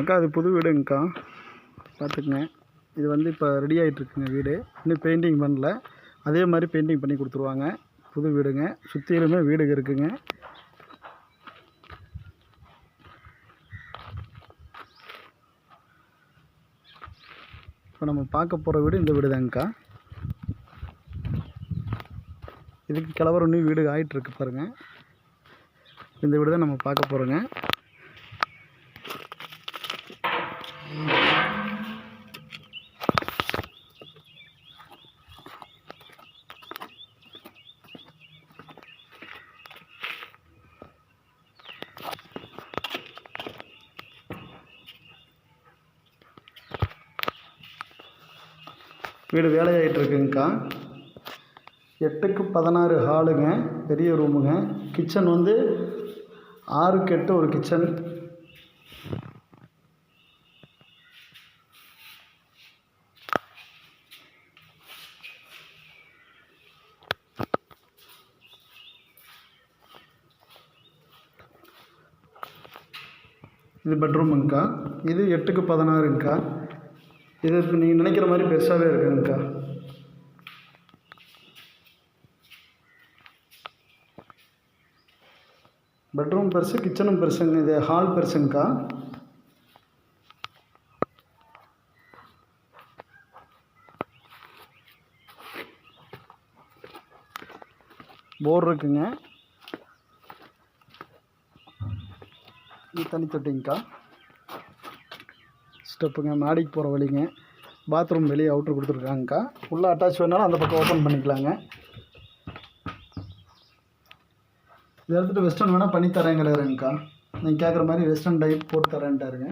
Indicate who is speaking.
Speaker 1: அக்கா அது புது வீடுங்கக்கா. பார்த்துக்குங்க. இது வந்து இப்போ ரெடி ஆகிட்டுருக்குங்க வீடு. இன்னும் பெயிண்டிங் பண்ணல. அதே மாதிரி பெயிண்டிங் பண்ணி கொடுத்துருவாங்க. புது வீடுங்க. சுற்றிலுமே வீடுங்க இருக்குங்க. இப்போ நம்ம பார்க்க போகிற வீடு இந்த வீடு தாங்கக்கா இதுக்கு கிளவர் ஒன்று வீடு ஆகிட்டுருக்கு பாருங்கள் இந்த வீடு தான் நம்ம பார்க்க போகிறோங்க வீடு வேலையாகிட்டு இருக்குங்கக்கா எட்டுக்கு பதினாறு ஹாலுங்க பெரிய ரூமுங்க. கிச்சன் வந்து ஆறுக்கு எட்டு ஒரு கிச்சன். இது பெட்ரூமுங்கக்கா இது எட்டுக்கு பதினாறுங்கக்கா. இது நீங்கள் நினைக்கிற மாதிரி பெருசாகவே இருக்குங்கக்கா. பெட்ரூம் பெருசு கிச்சனும் பெருசுங்க இது ஹால் பெருசுங்கக்கா. போர் இருக்குங்க. தனி தண்ணி தொட்டிங்கக்கா. ஸ்டெப்புங்க மாடிக்கு போகிற வழிங்க. பாத்ரூம் வெளியே அவுட்ரு கொடுத்துருக்காங்கக்கா. உள்ளே அட்டாச் வேணாலும் அந்த பக்கம் ஓப்பன் பண்ணிக்கலாங்க. இதை எடுத்துகிட்டு வெஸ்டர்ன் வேணால் பண்ணித்தரேங்கிறாருங்கக்கா நீங்கள் கேட்குற மாதிரி வெஸ்டர்ன் டைப் போட்டு தரேன்ட்டாருங்க.